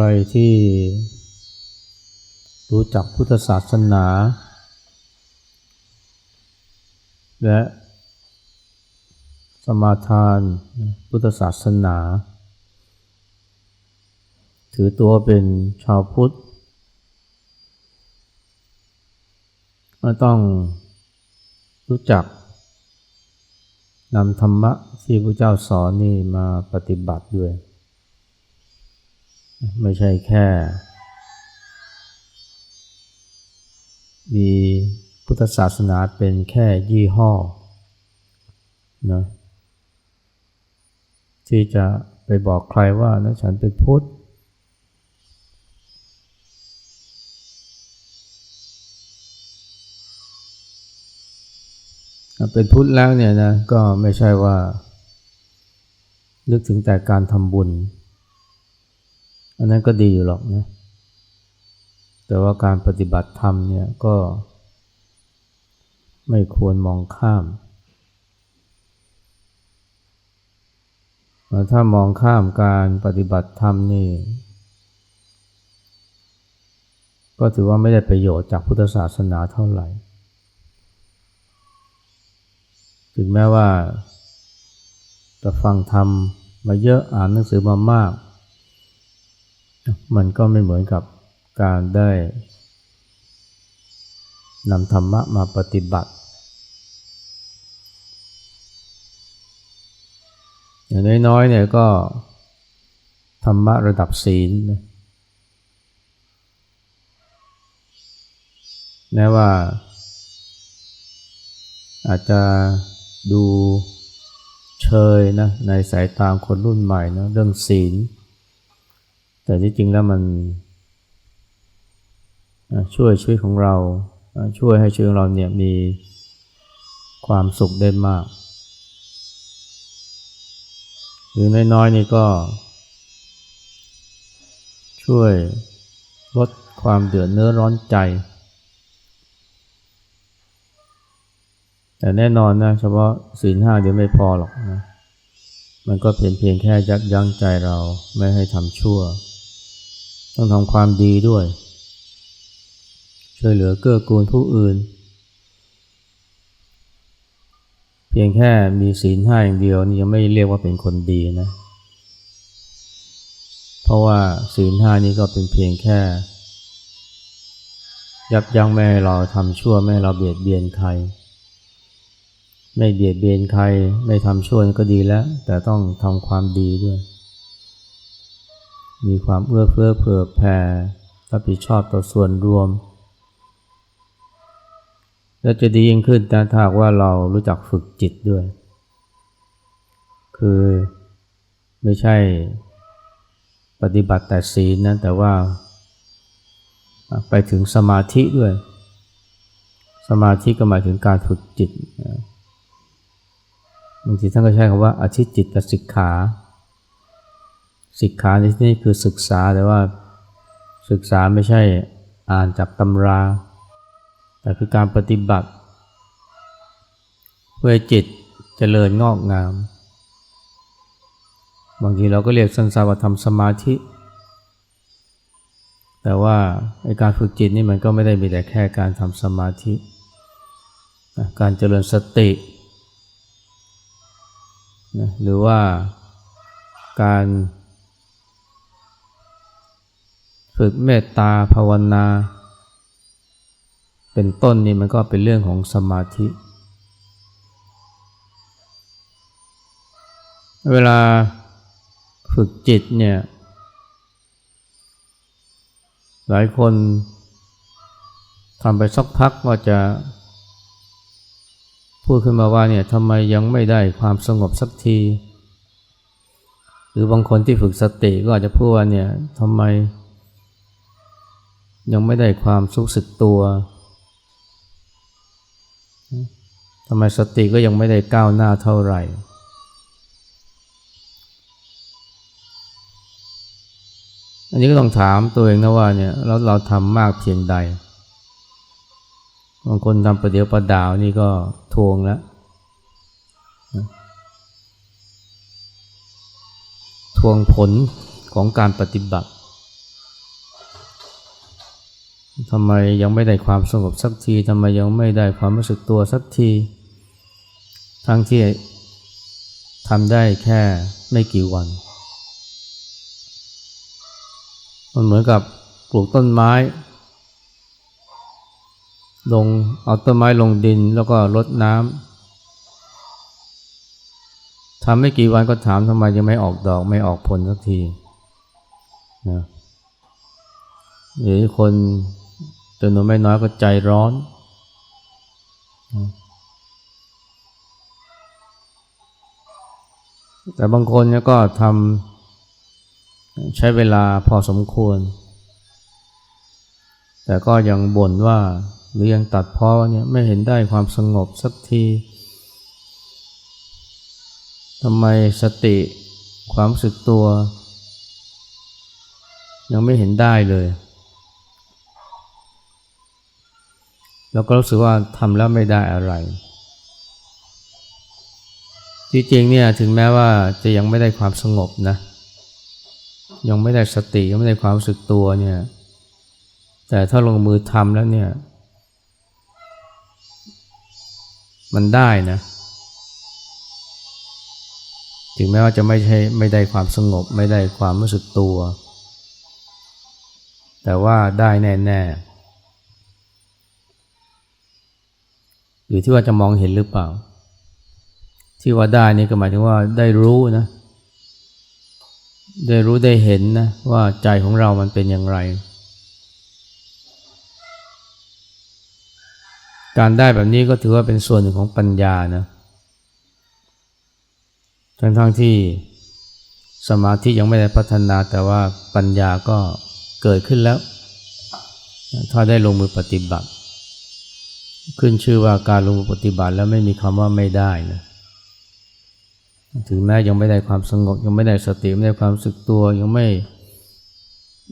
รที่รู้จักพุทธศาสนา และสมาทานพุทธศาสนา ถือตัวเป็นชาวพุทธต้องรู้จักนำธรรมะที่พระเจ้าสอนนี่มาปฏิบัติด้วย ไม่ใช่แค่ มีพุทธศาสนาเป็นแค่ยี่ห้อนะที่จะไปบอกใครว่านะฉันเป็นพุทธเป็นพุทธแล้วเนี่ยนะก็ไม่ใช่ว่า นึกถึงแต่การทำบุญ อันนั้นก็ดีอยู่หรอกนะ แต่ว่าการปฏิบัติธรรมเนี่ยก็ ไม่ควรมองข้าม ถ้ามองข้ามการปฏิบัติธรรมนี่ ก็ถือว่าไม่ได้ประโยชน์จากพุทธศาสนาเท่าไหร่ ถึงแม้ว่าจะฟังธรรมมาเยอะอ่านหนังสือมามาก มันก็ไม่เหมือนกับการได้นำธรรมะมาปฏิบัติอย่างน้อยๆเนี่ยก็ธรรมะระดับศีลนะแม้ว่า อาจจะดูเชยนะในสายตาคนรุ่นใหม่นะเรื่องศีล แต่ที่จริงแล้วมันช่วยชีวิตของเรา ช่วยให้ชีวิตเราเนี่ยมีความสุขได้มาก หรือน้อยๆนี่ก็ ช่วยลดความเดือดเนื้อร้อนใจ แต่แน่นอนนะเฉพาะศีลห้าเดี๋ยวไม่พอหรอกนะ มันก็เพียงเพียงแค่ยักยั้งใจเราไม่ให้ทำชั่ว ต้องทำความดีด้วย ช่วยเหลือเกื้อกูลผู้อื่น เพียงแค่มีศีลห้าอย่างเดียวนี่ยังไม่เรียกว่าเป็นคนดีนะ เพราะว่าศีลห้านี้ก็เป็นเพียงแค่ ยับยั้งไม่ให้เราทำชั่วไม่ให้เราเบียดเบียนใคร ไม่เบียดเบียนใคร ไม่ทำชั่วก็ดีแล้ว แต่ต้องทำความดีด้วย มีความเอื้อเฟื้อเผื่อแผ่รับผิดชอบต่อส่วนรวม และจะดียิ่งขึ้นถ้าหากว่าเรารู้จักฝึกจิตด้วย คือไม่ใช่ปฏิบัติแต่ศีลนะแต่ว่าไปถึงสมาธิด้วย สมาธิก็หมายถึงการฝึกจิตบางทีท่านก็ใช้คำว่าอาชิจิตตสิกขา สิกขาในที่นี้คือศึกษาแต่ว่าศึกษาไม่ใช่อ่านจากตำรา แต่คือการปฏิบัติ เพื่อจิตจเจริญงอกงาม บางทีเราก็เรียกสั้นๆว่าทำสมาธิ แต่ว่าการฝึกจิตนี่มันก็ไม่ได้มีแต่แค่การทำสมาธิ การเจริญสตินะหรือว่าการ ฝึกเมตตาภาวนา เป็นต้นนี่มันก็เป็นเรื่องของสมาธิ เวลาฝึกจิตเนี่ย หลายคนทำไปสักพักก็จะ พูดขึ้นมาว่าเนี่ยทำไมยังไม่ได้ความสงบสักที หรือบางคนที่ฝึกสติก็อาจจะพูดว่าเนี่ยทำไม ยังไม่ได้ความสุขสึกตัวทำไมสติก็ยังไม่ได้ก้าวหน้าเท่าไหร่ อันนี้ก็ต้องถามตัวเองนะว่าเนี่ยเราเราทำมากเพียงใด บางคนทำประเดี๋ยวประดาวนี่ก็ทวงแล้วทวงผลของการปฏิบัติ ทำไมยังไม่ได้ความสงบสักทีทำไมยังไม่ได้ความรู้สึกตัวสักที ทั้งที่ทำได้แค่ไม่กี่วัน มันเหมือนกับปลูกต้นไม้ ลงเอาต้นไม้ลงดินแล้วก็รดน้ำทำไม่กี่วันก็ถามทำไมยังไม่ออกดอกไม่ออกผลสักทีนะหรือคน จำนวนไม่น้อยก็ใจร้อน แต่บางคนเนี่ยก็ทำใช้เวลาพอสมควร แต่ก็ยังบ่นว่าหรือยังตัดพ้อเนี่ยไม่เห็นได้ความสงบสักทีทำไมสติความสึกตัว ยังไม่เห็นได้เลย แล้วก็รู้สึกว่าทำแล้วไม่ได้อะไร จริงๆเนี่ยถึงแม้ว่าจะยังไม่ได้ความสงบนะ ยังไม่ได้สติยังไม่ได้ความรู้สึกตัวเนี่ยแต่ถ้าลงมือทำแล้วเนี่ย มันได้นะ ถึงแม้ว่าจะไม่ใช่ไม่ได้ความสงบ ไม่ได้ความรู้สึกตัว แต่ว่าได้แน่ ๆ อยู่ที่ว่าจะมองเห็นหรือเปล่า ที่ว่าได้นี่ก็หมายถึงว่าได้รู้นะ ได้รู้ได้เห็นนะว่าใจของเรามันเป็นอย่างไร การได้แบบนี้ก็ถือว่าเป็นส่วนหนึ่งของปัญญานะทั้งๆทที่สมาธิยังไม่ได้พัฒนาแต่ว่าปัญญาก็เกิดขึ้นแล้ว ถ้าได้ลงมือปฏิบัติ ขึ้นชื่อว่าการลงปฏิบัติแล้วไม่มีคำว่าไม่ได้นะถึงแม้ยังไม่ได้ความสงบยังไม่ได้สติไม่ได้ความสึกตัวยังไม่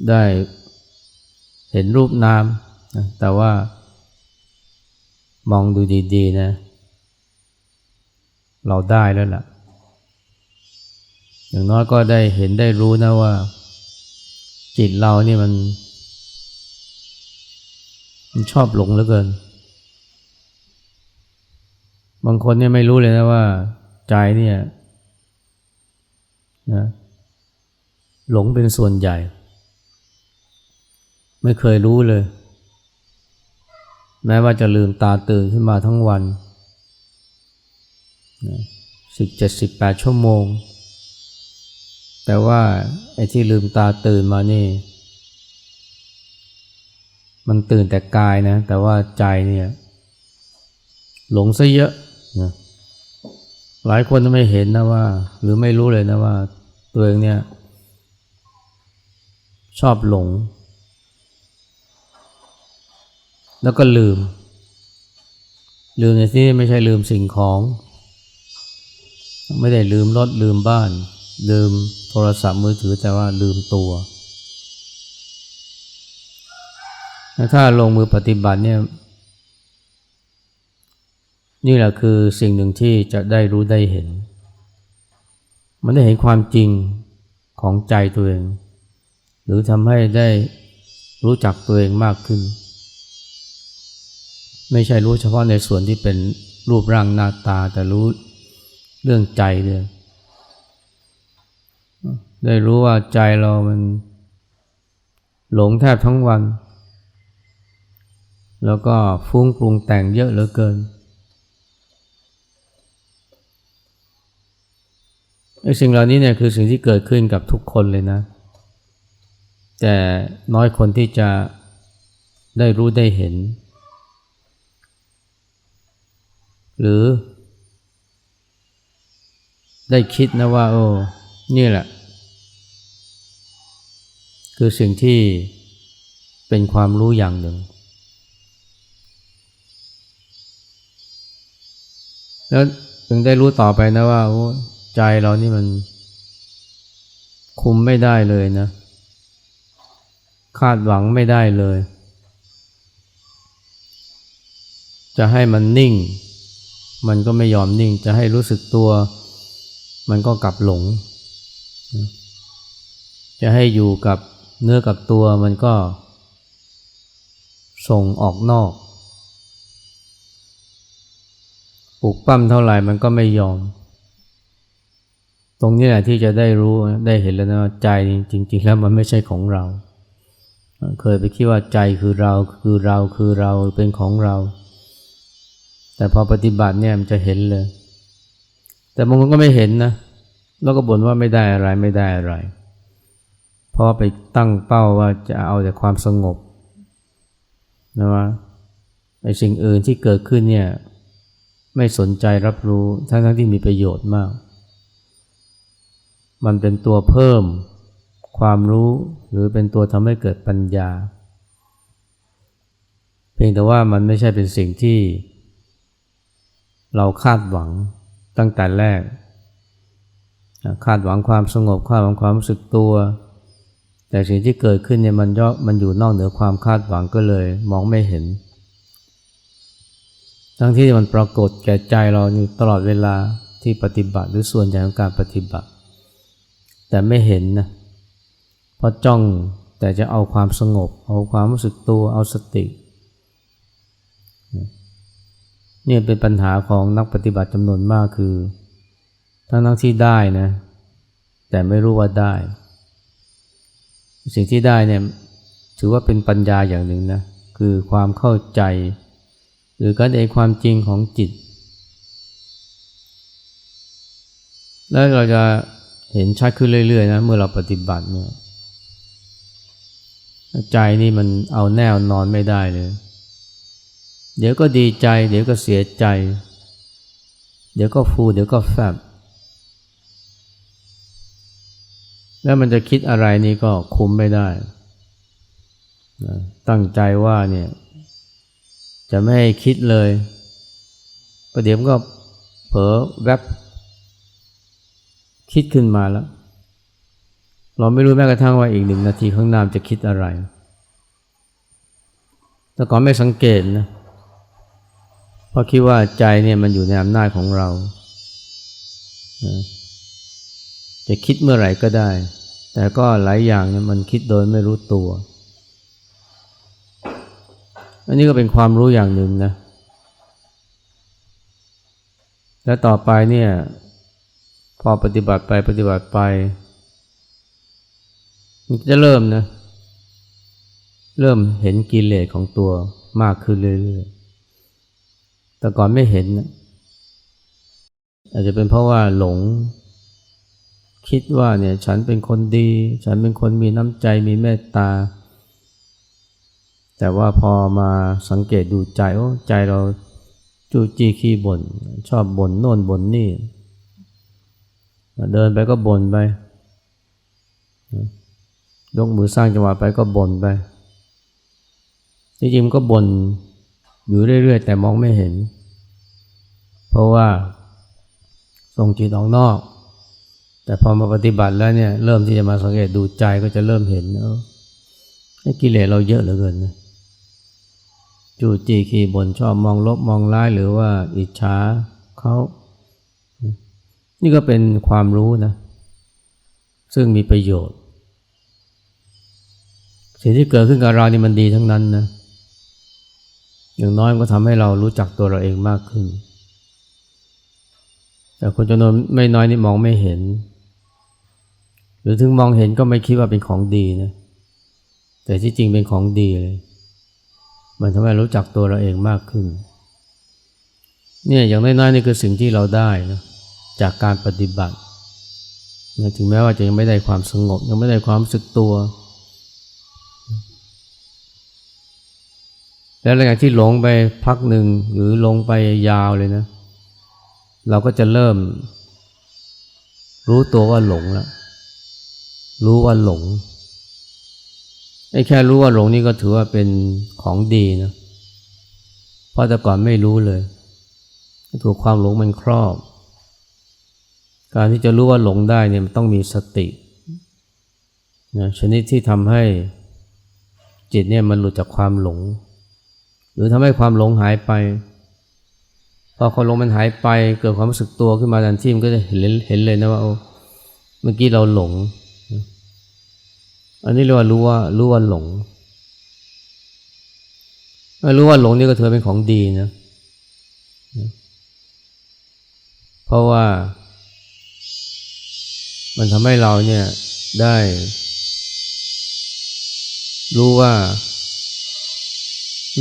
ได้เห็นรูปนามนะแต่ว่ามองดูดีๆนะ เราได้แล้วล่ะ อย่างน้อยก็ได้เห็นได้รู้นะว่า จิตเรานี่มัน มันชอบหลงเหลือเกิน บางคนเนี่ยไม่รู้เลยนะว่าใจเนี่ยนะหลงเป็นส่วนใหญ่ ไม่เคยรู้เลย แม้ว่าจะลืมตาตื่นขึ้นมาทั้งวันสิบเจ็ดสิบแปดชั่วโมง แต่ว่าไอ้ที่ลืมตาตื่นมานี่ มันตื่นแต่กายนะ แต่ว่าใจเนี่ย หลงซะเยอะ นะหลายคนไม่เห็นนะว่า หรือไม่รู้เลยนะว่า ตัวเองเนี่ย ชอบหลง แล้วก็ลืม ลืมในที่ไม่ใช่ลืมสิ่งของ ไม่ได้ลืมรถลืมบ้าน ลืมโทรศัพท์มือถือแต่ว่าลืมตัวถ้าลงมือปฏิบัติเนี่ย นี่แหละคือสิ่งหนึ่งที่จะได้รู้ได้เห็น มันได้เห็นความจริงของใจตัวเอง หรือทำให้ได้รู้จักตัวเองมากขึ้น ไม่ใช่รู้เฉพาะในส่วนที่เป็นรูปร่างหน้าตาแต่รู้เรื่องใจด้วยได้รู้ว่าใจเรามันหลงแทบทั้งวัน แล้วก็ฟุ้งปรุงแต่งเยอะเหลือเกิน สิ่งเหล่านี้เนี่ยคือสิ่งที่เกิดขึ้นกับทุกคนเลยนะ แต่น้อยคนที่จะได้รู้ได้เห็น หรือ ได้คิดนะว่า โอ้ นี่แหละ คือสิ่งที่เป็นความรู้อย่างหนึ่ง แล้วถึงได้รู้ต่อไปนะว่า ใจเรานี่มัน คุมไม่ได้เลยนะ คาดหวังไม่ได้เลย จะให้มันนิ่ง มันก็ไม่ยอมนิ่ง จะให้รู้สึกตัว มันก็กลับหลง จะให้อยู่กับเนื้อกับตัวมันก็ ส่งออกนอกปลุกปั้มเท่าไหร่มันก็ไม่ยอม รงนี้แหละที่จะได้รู้ได้เห็นแล้วนะใจจริง ๆ แล้วมันไม่ใช่ของเรา เคยไปคิดว่าใจคือเราคือเราคือเราเป็นของเรา แต่พอปฏิบัติเนี่ยมันจะเห็นเลย แต่บางคนก็ไม่เห็นนะแล้วก็บ่นว่าไม่ได้อะไรไม่ได้อะไรเพราะไปตั้งเป้าว่าจะเอาแต่ความสงบนะว่าไอ้สิ่งอื่นที่เกิดขึ้นเนี่ยไม่สนใจรับรู้ทั้งทั้งที่มีประโยชน์มาก มันเป็นตัวเพิ่มความรู้หรือเป็นตัวทำให้เกิดปัญญา เพียงแต่ว่ามันไม่ใช่เป็นสิ่งที่ เราคาดหวังตั้งแต่แรก คาดหวังความสงบคาดหวังความรู้สึกตัว แต่สิ่งที่เกิดขึ้นเนี่ยมันย่อมันอยู่นอกเหนือความคาดหวังก็เลยมองไม่เห็น ทั้งที่มันปรากฏแก่ใจเรานี่ตลอดเวลาที่ปฏิบัติหรือส่วนใหญ่ของการปฏิบัติ แต่ไม่เห็นนะเพราะจ้องแต่จะเอาความสงบ เอาความรู้สึกตัวเอาสติเนี่ยเป็นปัญหาของนักปฏิบัติจำนวนมากคือ ทั้งทั้งที่ได้นะ แต่ไม่รู้ว่าได้ สิ่งที่ได้เนี่ยถือว่าเป็นปัญญาอย่างหนึ่งนะคือความเข้าใจ หรือการเองความจริงของจิต แล้วเราจะ เห็นชัดขึ้นเรื่อยๆนะเมื่อเราปฏิบัติเนี่ยใจนี่มันเอาแน่นอนไม่ได้เลย เดี๋ยวก็ดีใจ เดี๋ยวก็เสียใจ เดี๋ยวก็ฟูเดี๋ยวก็แฟบแล้วมันจะคิดอะไรนี่ก็คุมไม่ได้ ตั้งใจว่าเนี่ย จะไม่ให้คิดเลยประเดี๋ยวก็เผลอแวบ คิดขึ้นมาแล้ว เราไม่รู้แม้กระทั่งว่าอีกหนึ่งนาทีข้างหน้าจะคิดอะไร แต่ก่อนไม่สังเกตนะเพราะคิดว่าใจเนี่ยมันอยู่ในอำนาจของเราจะคิดเมื่อไหร่ก็ได้ แต่ก็หลายอย่างเนี่ยมันคิดโดยไม่รู้ตัว อันนี้ก็เป็นความรู้อย่างหนึ่งนะ และต่อไปเนี่ย พอปฏิบัติไปปฏิบัติไปมันจะเริ่มนะ เริ่มเห็นกิเลสของตัวมากขึ้นเรื่อยๆ แต่ก่อนไม่เห็นนะอาจจะเป็นเพราะว่าหลง คิดว่าเนี่ยฉันเป็นคนดี ฉันเป็นคนมีน้ำใจมีเมตตา แต่ว่าพอมาสังเกตดูใจโอ้ใจเราจู้จี้ขี้บ่นชอบบ่นโน่นบ่นนี่ เดินไปก็บ่นไปยกมือสร้างจังหวะไปก็บ่นไปจริงๆก็บ่นอยู่เรื่อยๆ แต่มองไม่เห็น เพราะว่าส่งจิตออกนอก แต่พอมาปฏิบัติแล้วเนี่ยเริ่มที่จะมาสังเกตดูใจก็จะเริ่มเห็นเออกิเลสเราเยอะเหลือเกินนะจู่จีขี่บ่นชอบมองลบมองร้ายหรือว่าอิจฉาเขา นี่ก็เป็นความรู้นะ ซึ่งมีประโยชน์ สิ่งที่เกิดขึ้นกับเรานี่มันดีทั้งนั้นนะ อย่างน้อยมันก็ทำให้เรารู้จักตัวเราเองมากขึ้น แต่คนจำนวนไม่น้อยนี่มองไม่เห็น หรือถึงมองเห็นก็ไม่คิดว่าเป็นของดีนะ แต่ที่จริงเป็นของดีเลย มันทำให้รู้จักตัวเราเองมากขึ้น เนี่ยอย่างน้อยๆนี่คือสิ่งที่เราได้นะ จากการปฏิบัติถึงแม้ว่าจะยังไม่ได้ความสงบ ยังไม่ได้ความสึกตัว แล้วหลังจากที่หลงไปพักหนึ่งหรือลงไปยาวเลยนะ เราก็จะเริ่ม รู้ตัวว่าหลงแล้วรู้ว่าหลงไอ้แค่รู้ว่าหลงนี่ก็ถือว่าเป็นของดีนะเพราะแต่ก่อนไม่รู้เลย ถูกความหลงมันครอบ การที่จะรู้ว่าหลงได้เนี่ยมันต้องมีสตินะชนิดที่ทำให้จิตเนี่ยมันหลุดจากความหลง หรือทำให้ความหลงหายไป พอความหลงมันหายไปเกิดความรู้สึกตัวขึ้นมาทันทีมันก็จะเห็นเห็นเลยนะว่าเมื่อกี้เราหลง อันนี้เรียกว่ารู้ว่ารู้ว่าหลงรู้ว่าหลงนี่ก็ถือเป็นของดีนะ เพราะว่า มันทำให้เราเนี่ยได้ รู้ว่า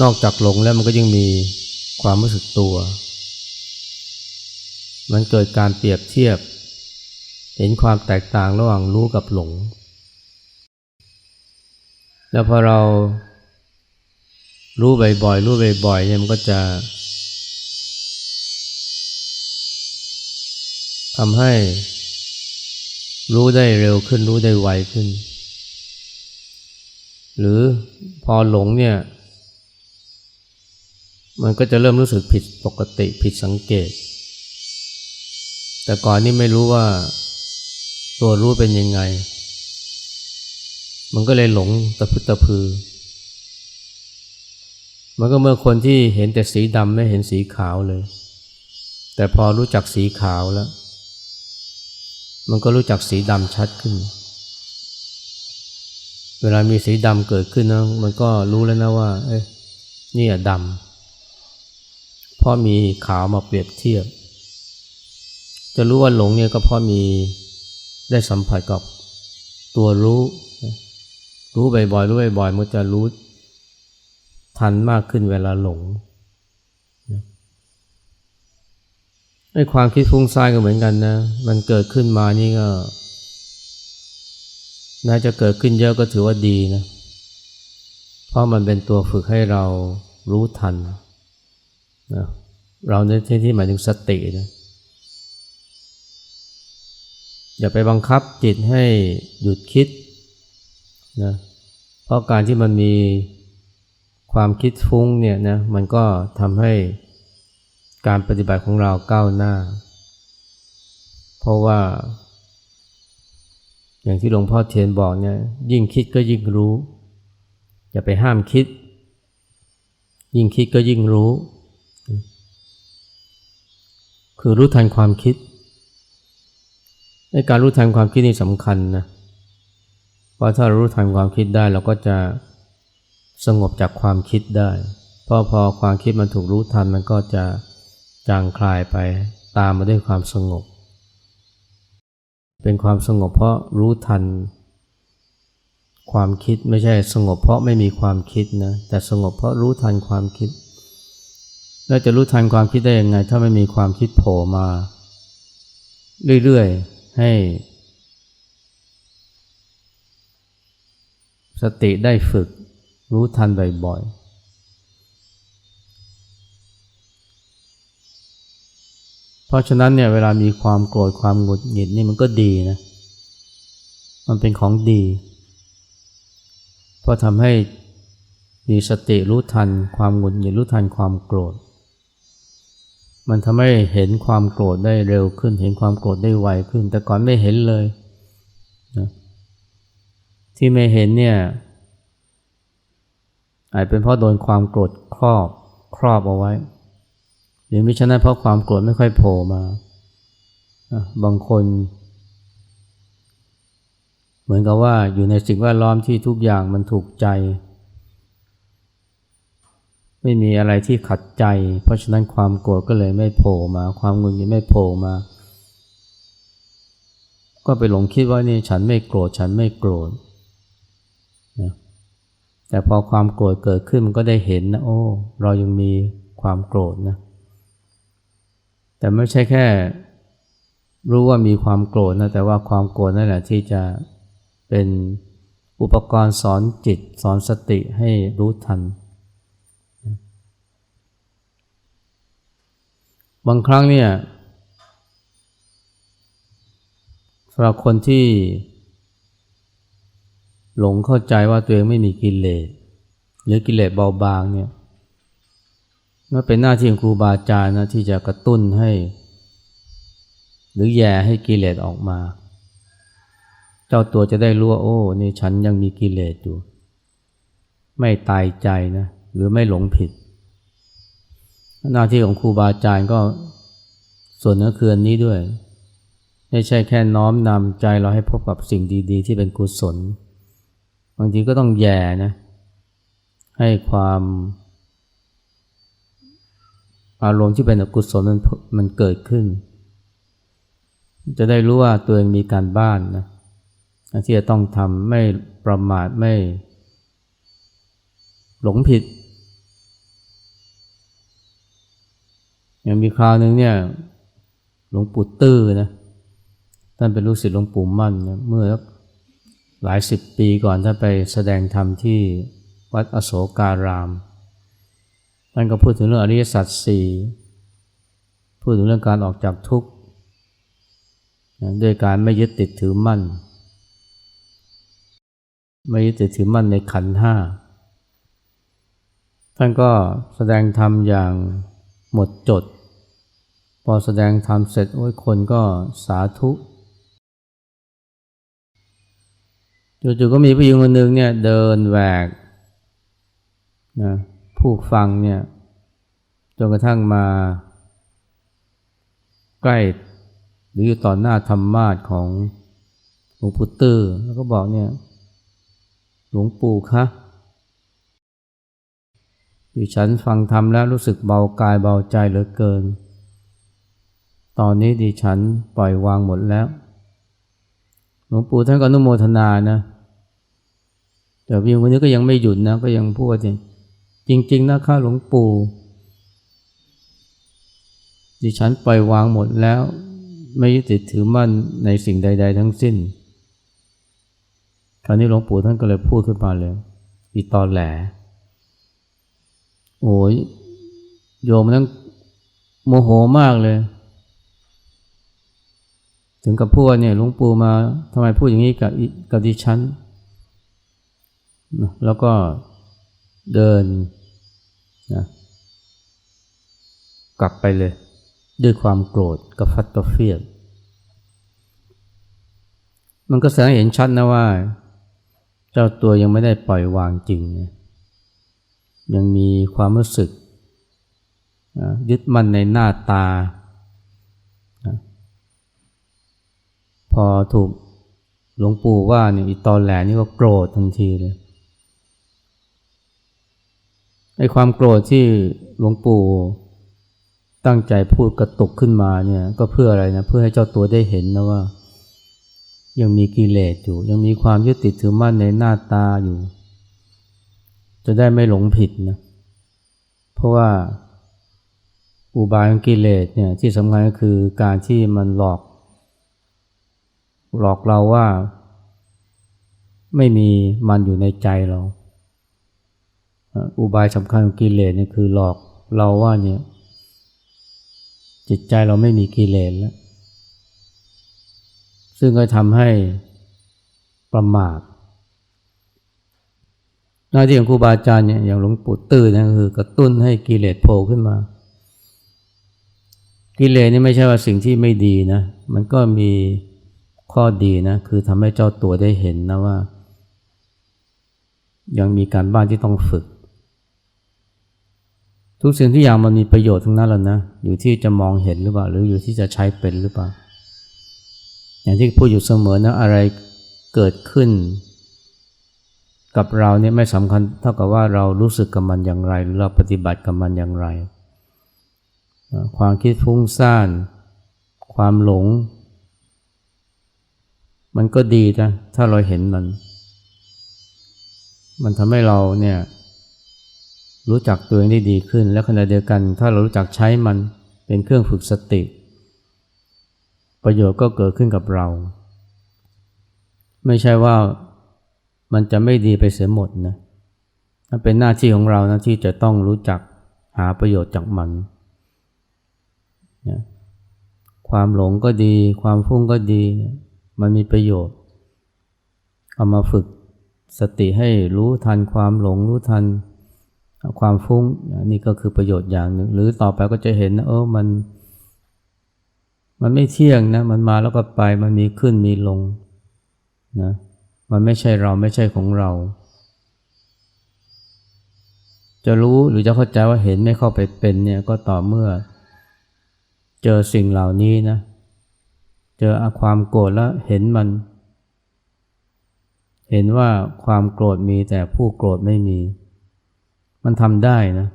นอกจากหลงแล้วมันก็ยังมีความรู้สึกตัว มันเกิดการเปรียบเทียบ เห็นความแตกต่างระหว่างรู้กับหลง แล้วพอเรารู้บ่อยๆ รู้บ่อยๆเนี่ยมันก็จะทำให้ รู้ได้เร็วขึ้นรู้ได้ไวขึ้น หรือพอหลงเนี่ย มันก็จะเริ่มรู้สึกผิดปกติผิดสังเกต แต่ก่อนนี่ไม่รู้ว่า ตัวรู้เป็นยังไง มันก็เลยหลงตะพึตะพือ มันก็เมื่อคนที่เห็นแต่สีดำไม่เห็นสีขาวเลย แต่พอรู้จักสีขาวแล้ว มันก็รู้จักสีดำชัดขึ้น เวลามีสีดำเกิดขึ้นนะมันก็รู้แล้วนะว่า เอ้ยนี่อะดำเพราะมีขาวมาเปรียบเทียบ จะรู้ว่าหลงเนี่ยก็เพราะมีได้สัมผัสกับตัวรู้ รู้บ่อยๆรู้บ่อยๆมันจะรู้ทันมากขึ้นเวลาหลง ไอ้ความคิดฟุ้งซ่านก็เหมือนกันนะ มันเกิดขึ้นมานี่ก็น่าจะเกิดขึ้นเยอะก็ถือว่าดีนะ เพราะมันเป็นตัวฝึกให้เรารู้ทันนะเราในที่ที่หมายถึงสตินะอย่าไปบังคับจิตให้หยุดคิดนะเพราะการที่มันมีความคิดฟุ้งเนี่ยนะมันก็ทำให้ การปฏิบัติของเราก้าวหน้า เพราะว่า อย่างที่หลวงพ่อเทียนบอกเนี่ยยิ่งคิดก็ยิ่งรู้ อย่าไปห้ามคิด ยิ่งคิดก็ยิ่งรู้ คือรู้ทันความคิดในการรู้ทันความคิดนี่สำคัญนะเพราะถ้ารู้ทันความคิดได้เราก็จะสงบจากความคิดได้ เพราะพอความคิดมันถูกรู้ทันมันก็จะ จางคลายไปตามมาด้วยความสงบ เป็นความสงบเพราะรู้ทัน ความคิดไม่ใช่สงบเพราะไม่มีความคิดนะแต่สงบเพราะรู้ทันความคิด แล้วจะรู้ทันความคิดได้ยังไง ถ้าไม่มีความคิดโผล่มา เรื่อยๆ ให้ สติได้ฝึกรู้ทันบ่อยๆ ราะฉะนั้นเนี่ยเวลามีความโกรธความหงุดหงิดนี่มันก็ดีนะ มันเป็นของดี เพราะทำให้มีสติรู้ทัน ความหงุดหงิดรู้ทันความโกรธ มันทำให้เห็นความโกรธได้เร็วขึ้น เห็นความโกรธได้ไวขึ้น แต่ก่อนไม่เห็นเลยนะที่ไม่เห็นเนี่ยอาจเป็นเพราะโดนความโกรธครอบครอบเอาไว้ รือไม่ใช่นั้นเพราะความโกรธไม่ค่อยโผล่มา บางคน เหมือนกับว่าอยู่ในสิ่งแวดล้อมที่ทุกอย่างมันถูกใจ ไม่มีอะไรที่ขัดใจ เพราะฉะนั้นความโกรธก็เลยไม่โผล่มา ความงุนงิดไม่โผล่มา ก็ไปหลงคิดว่านี่ฉันไม่โกรธฉันไม่โกรธนะแต่พอความโกรธเกิดขึ้นมันก็ได้เห็นนะโอ้ เรายังมีความโกรธนะ แต่ไม่ใช่แค่รู้ว่ามีความโกรธนะแต่ว่าความโกรธนั่นแหละที่จะเป็นอุปกรณ์สอนจิตสอนสติให้รู้ทัน บางครั้งเนี่ยสำหรับคนที่หลงเข้าใจว่าตัวเองไม่มีกิเลสหรือกิเลสเบาบางเนี่ย นั่นเป็นหน้าที่ของครูบาอาจารย์นะที่จะกระตุ้นให้ หรือแย่ให้กิเลสออกมา เจ้าตัวจะได้รู้ว่าโอ้นี่ฉันยังมีกิเลสอยู่ ไม่ตายใจนะหรือไม่หลงผิด หน้าที่ของครูบาอาจารย์ก็ส่วนเนื้อคืนนี้ด้วย ไม่ใช่แค่น้อมนำใจเราให้พบกับสิ่งดีๆ ที่เป็นกุศล บางทีก็ต้องแย่นะให้ความ อารมณ์ที่เป็นอกุศลมันมันเกิดขึ้น จะได้รู้ว่าตัวเองมีการบ้านนะที่จะต้องทำไม่ประมาทไม่ หลงผิดอย่างมีคราวหนึ่งเนี่ยหลวงปู่ตื้อนะท่านเป็นลูกศิษย์หลวงปู่มั่นนะเมื่อหลายสิบปีก่อนท่านไปแสดงธรรมที่วัดอโศการาม ท่านก็พูดถึงเรื่องอริยสัจสี่พูดถึงเรื่องการออกจากทุกข์ด้วยการไม่ยึดติดถือมั่น ไม่ยึดติดถือมั่นในขันห้าท่านก็แสดงธรรมอย่างหมดจด พอแสดงธรรมเสร็จโอ้ยคนก็สาธุจู่ๆก็มีผู้หญิงคนหนึ่งเนี่ยเดินแหวกนะ ผู้ฟังเนี่ยจนกระทั่งมาใกล้หรืออยู่ต่อหน้าธรรมาทของหลวงปู่ตื้อแล้วก็บอกเนี่ยหลวงปู่คะดิฉันฟังธรรมแล้วรู้สึกเบากายเบาใจเหลือเกิน ตอนนี้ดิฉันปล่อยวางหมดแล้ว หลวงปู่ท่านก็นุโมทนานะ แต่พียงวันนี้ก็ยังไม่หยุดนะ ก็ยังพูดจริง จริง ๆ นะข้าหลวงปู่ ดิฉันปล่อยวางหมดแล้ว ไม่ยึดติดถือมั่นในสิ่งใด ๆ ทั้งสิ้น คราวนี้หลวงปู่ท่านก็เลยพูดขึ้นมาเลย อีตอนแหล โอ้ยโยมนั้นโมโหมากเลย ถึงกับพูดเนี่ยหลวงปู่มาทำไมพูดอย่างนี้กับกับดิฉัน แล้วก็ เดินนะกลับไปเลย ด้วยความโกรธกระฟัดกระเฟียดมันก็แสดงเห็นชัดนะว่า เจ้าตัวยังไม่ได้ปล่อยวางจริงนะยังมีความรู้สึกยึดมั่นในหน้าตา พอถูกหลวงปู่ว่าเนี่ยอีตอนแหลนี่ก็โกรธทันทีเลย ไอ้ความโกรธที่หลวงปู่ตั้งใจพูดกระตุกขึ้นมาเนี่ยก็เพื่ออะไรนะเพื่อให้เจ้าตัวได้เห็นนะว่า ยังมีกิเลสอยู่ ยังมีความยึดติดถือมั่นในหน้าตาอยู่ จะได้ไม่หลงผิดนะเพราะว่าอุบายของกิเลสเนี่ยที่สำคัญก็คือการที่มันหลอก หลอกเราว่า ไม่มีมันอยู่ในใจเรา อุบายสำคัญของกิเลสเนี่ยคือหลอกเราว่าเนี่ย จิตใจเราไม่มีกิเลสแล้ว ซึ่งก็ทำให้ประมาทหน้าที่ของครูบาอาจารย์เนี่ยอย่างหลวงปู่ตื้อนะคือกระตุ้นให้กิเลสโผล่ขึ้นมา กิเลสนี่ไม่ใช่ว่าสิ่งที่ไม่ดีนะ มันก็มีข้อดีนะ คือทำให้เจ้าตัวได้เห็นนะว่า ยังมีการบ้านที่ต้องฝึก ทุกสิ่งที่อย่างมันมีประโยชน์ทั้งนั้นแหละนะ อยู่ที่จะมองเห็นหรือเปล่า หรืออยู่ที่จะใช้เป็นหรือเปล่า อย่างที่พูดอยู่เสมอนะ อะไรเกิดขึ้น กับเราเนี่ยไม่สำคัญเท่ากับว่าเรารู้สึกกับมันอย่างไร หรือเราปฏิบัติกับมันอย่างไร ความคิดฟุ้งซ่าน ความหลง มันก็ดีนะ ถ้าเราเห็นมัน มันทำให้เราเนี่ย รู้จักตัวเองได้ดีขึ้น และขณะเดียวกัน ถ้าเรารู้จักใช้มันเป็นเครื่องฝึกสติ ประโยชน์ก็เกิดขึ้นกับเรา ไม่ใช่ว่ามันจะไม่ดีไปเสียหมดนะเป็นหน้าที่ของเรานะที่จะต้องรู้จักหาประโยชน์จากมันนะความหลงก็ดี ความฟุ้งก็ดี มันมีประโยชน์ เอามาฝึกสติให้รู้ทันความหลงรู้ทัน ความฟุ้งนี่ก็คือประโยชน์อย่างหนึ่ง หรือต่อไปก็จะเห็นนะเออมัน มันไม่เที่ยงนะ มันมาแล้วก็ไปมันมีขึ้นมีลงนะมันไม่ใช่เราไม่ใช่ของเรา จะรู้หรือจะเข้าใจว่าเห็นไม่เข้าไปเป็นเนี่ยก็ต่อเมื่อ เจอสิ่งเหล่านี้นะ เจอความโกรธแล้วเห็นมัน เห็นว่าความโกรธมีแต่ผู้โกรธไม่มี มันทำได้นะ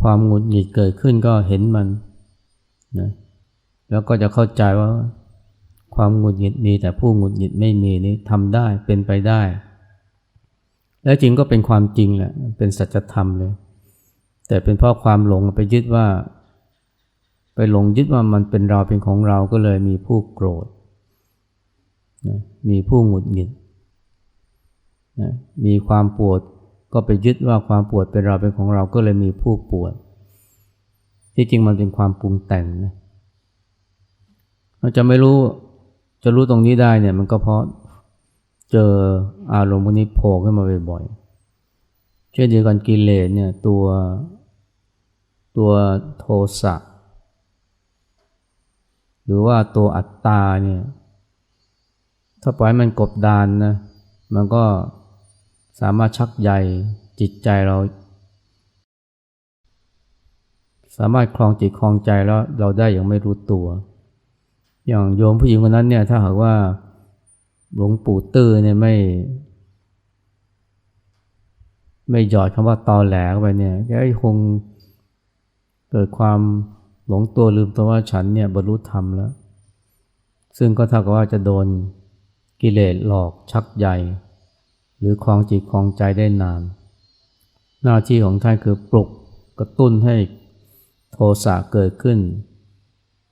ความหงุดหงิดเกิดขึ้นก็เห็นมันนะแล้วก็จะเข้าใจว่า ความหงุดหงิดมีแต่ผู้หงุดหงิดไม่มีนี้ทำได้เป็นไปได้ และจริงก็เป็นความจริงแหละเป็นสัจธรรมเลย แต่เป็นเพราะความหลงไปยึดว่า ไปหลงยึดว่ามันเป็นเราเป็นของเราก็เลยมีผู้โกรธนะมีผู้หงุดหงิดนะมีความปวด ก็ไปยึดว่าความปวดเป็นเราเป็นของเราก็เลยมีผู้ปวด ที่จริงมันเป็นความปรุงแต่งนะเราจะไม่รู้จะรู้ตรงนี้ได้เนี่ยมันก็เพราะเจออารมณ์พวกนี้โผล่ขึ้นมาบ่อยๆเช่นเดียวกันกิเลสเนี่ยตัวตัวโทสะหรือว่าตัวอัตตาเนี่ยถ้าปล่อยมันกบดานนะมันก็ สามารถชักใยจิตใจเรา สามารถคลองจิตคลองใจแล้วเราได้อย่างไม่รู้ตัว อย่างโยมผู้หญิงคนนั้นเนี่ยถ้าหากว่าหลวงปู่ตื้อเนี่ยไม่ ไม่หยอดคำว่าตอแหลเข้าไปเนี่ยแกคงเกิดความหลงตัวลืมตัวว่าฉันเนี่ยบรรลุธรรมแล้ว ซึ่งก็เท่ากับว่าจะโดนกิเลสหลอกชักใย หรือคลองจิตคลองใจได้นาน หน้าที่ของท่านคือปลุกกระตุ้นให้โทสะเกิดขึ้น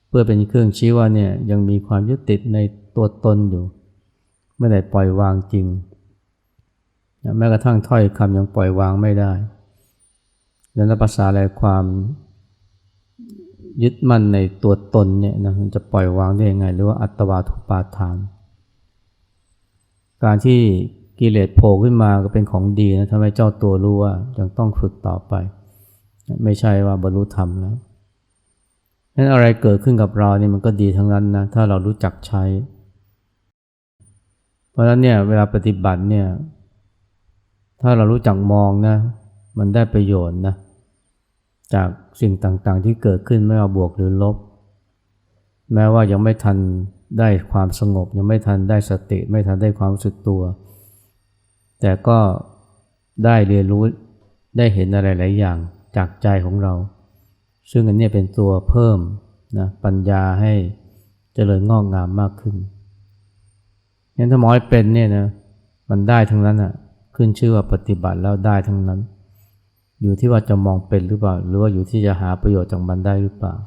เพื่อเป็นเครื่องชี้ว่าเนี่ยยังมีความยึดติดในตัวตนอยู่ ไม่ได้ปล่อยวางจริง แม้กระทั่งถ้อยคำยังปล่อยวางไม่ได้ แล้วภาษาอะไรความยึดมั่นในตัวตนเนี่ยนะมันจะปล่อยวางได้ยังไง หรือว่าอัตวาทุปาทาน การที่ กิเลสโผล่ขึ้นมาก็เป็นของดีนะทำให้เจ้าตัวรู้ว่ายังต้องฝึกต่อไป ไม่ใช่ว่าบรรลุธรรมแล้วนั้นอะไรเกิดขึ้นกับเราเนี่ยมันก็ดีทั้งนั้นนะถ้าเรารู้จักใช้ เพราะฉะนั้นเนี่ยเวลาปฏิบัติเนี่ยถ้าเรารู้จักมองนะมันได้ประโยชน์นะจากสิ่งต่างๆที่เกิดขึ้นไม่ว่าบวกหรือลบ แม้ว่ายังไม่ทันได้ความสงบ ยังไม่ทันได้สติ ไม่ทันได้ความรู้สึกตัว แต่ก็ได้เรียนรู้ได้เห็นอะไรหลายอย่างจากใจของเรา ซึ่งอันนี้เป็นตัวเพิ่มนะปัญญาให้เจริญงอกงามมากขึ้นงั้นถ้ามอให้เป็นเนี่ยนะมันได้ทั้งนั้นอะขึ้นชื่อว่าปฏิบัติแล้วได้ทั้งนั้น อยู่ที่ว่าจะมองเป็นหรือเปล่า หรือว่าอยู่ที่จะหาประโยชน์จากมันได้หรือเปล่า